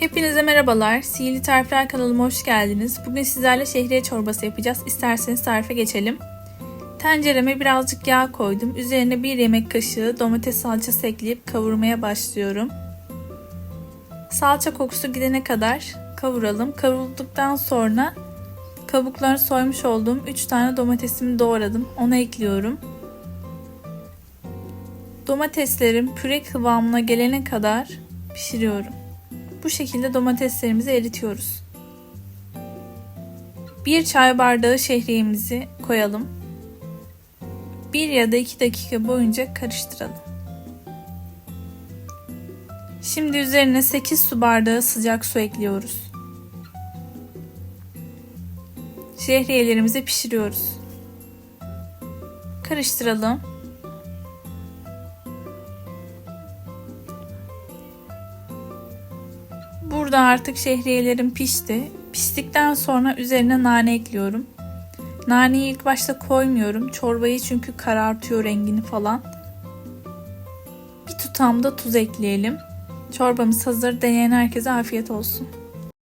Hepinize merhabalar. Sihirli Tarifler kanalıma hoş geldiniz. Bugün sizlerle şehriye çorbası yapacağız. İsterseniz tarife geçelim. Tencereme birazcık yağ koydum. Üzerine bir yemek kaşığı domates salçası ekleyip kavurmaya başlıyorum. Salça kokusu gidene kadar kavuralım. Kavrulduktan sonra kabuklarını soymuş olduğum 3 tane domatesimi doğradım. Onu ekliyorum. Domateslerim püre kıvamına gelene kadar pişiriyorum. Bu şekilde domateslerimizi eritiyoruz. Bir çay bardağı şehriyemizi koyalım. Bir ya da iki dakika boyunca karıştıralım. Şimdi üzerine 8 su bardağı sıcak su ekliyoruz. Şehriyelerimizi pişiriyoruz. Karıştıralım. Burada artık şehriyelerim pişti. Piştikten sonra üzerine nane ekliyorum. Naneyi ilk başta koymuyorum. Çorbayı çünkü karartıyor rengini falan. Bir tutam da tuz ekleyelim. Çorbamız hazır. Deneyen herkese afiyet olsun.